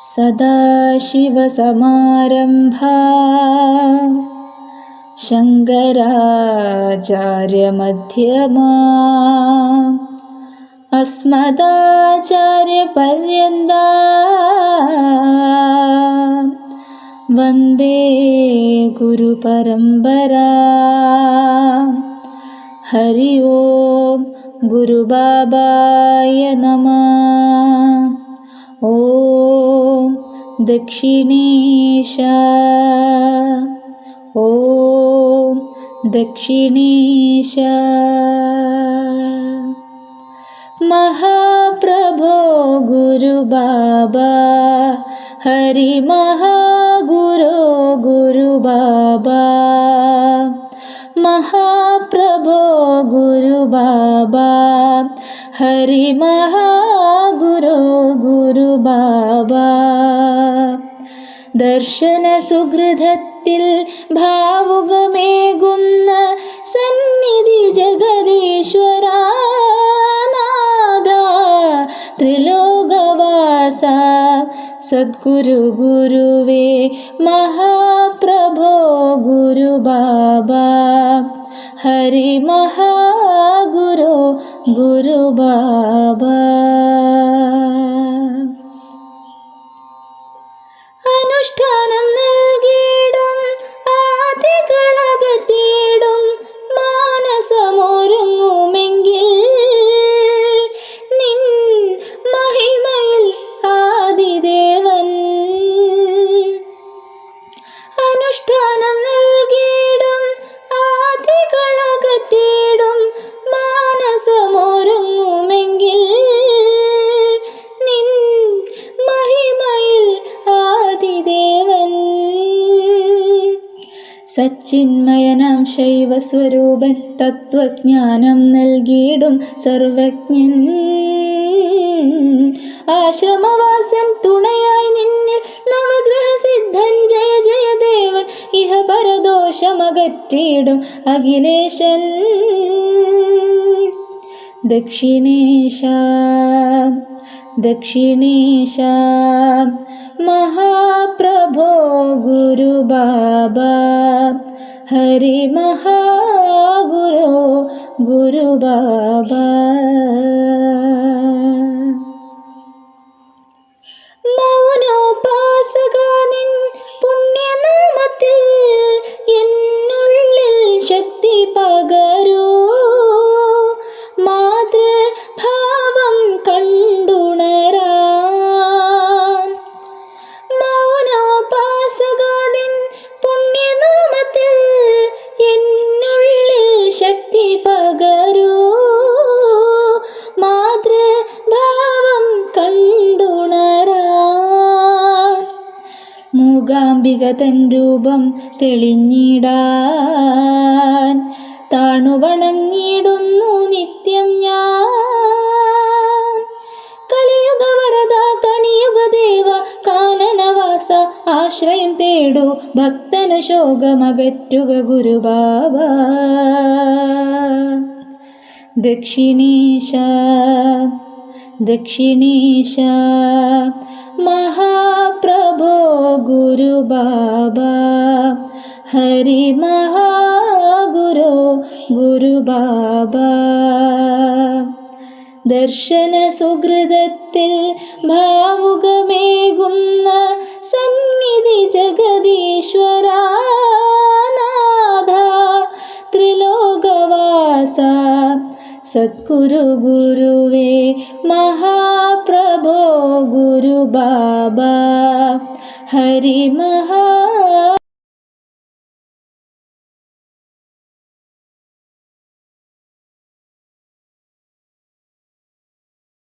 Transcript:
सदाशिवसमारम्भा। शङ्कराचार्यमध्यमा। अस्मदाचार्यपर्यन्ता। वन्दे गुरुपरम्परा। हरि ओं गुरुबाबाय नमः ॐ दक्षिणेश ॐ दक्षिणेश। महाप्रभो गुरुबाबा हरिमहागुरो गुरुबाबा महाप्रभो गुरुबाबा हरिमहागुरो गुरुबाबा ദർശനസുഹൃതത്തിൽ ഭാവുകമേകുന്ന സന്നിധി ജഗദീശ്വരാനാഥ ത്രിലോകവാസ സദ്ഗുരു ഗുരുവേ മഹാപ്രഭോ ഗുരു ബാബ അനുഷ്ഠാനം നൽകിയിടും ആദികളകത്തിയിടും മാനസമൊരുങ്ങുമെങ്കിൽ നിൻ മഹിമയിൽ ആദിദേവൻ. സച്ചിന്മയനാം ശൈവസ്വരൂപൻ തത്വജ്ഞാനം നൽകിയിടും സർവജ്ഞൻ. ആശ്രമവാസൻ തുണയായി പരദോഷമകറ്റിയിടും അഖിലേശൻ ദക്ഷിണേശ ദക്ഷിണേശ മഹാപ്രഭോ ഗുരു ബാബ ഹരി മഹാഗുരു ഗുരു ബാബ പകരൂ. മാതൃഭാവം കണ്ടുണരാൻ. മൗനോപാസകാതിൻ പുണ്യനാമത്തിൽ എന്നുള്ളിൽ ശക്തി പകരൂ. മൂകാംബിക തൻ രൂപം തെളിഞ്ഞിടാൻ. താണുവണങ്ങിടുന്നു നിത്യം ഞാൻ. കലിയുഗ വരദ കനിയുഗ ദേവ കാനനവാസ ആശ്രയം തേടു ഭക്തന ശോകമകറ്റുക ഗുരുബാബ ദക്ഷിണേശ ദക്ഷിണേശ മഹാപ്രഭോ ഗുരുബാബ ഹരി മഹാഗുരു ഗുരു ബാബ ദർശന സുഹൃതത്തിൽ ഭാവുകമേകുന്ന സന്നിധി ജഗദീശ്വരാനാഥ ത്രിലോകവാസ സദ്ഗുരു ഗുരുവേ മഹാപ്രഭോ ഗുരു ബാബ ഹരി മഹാ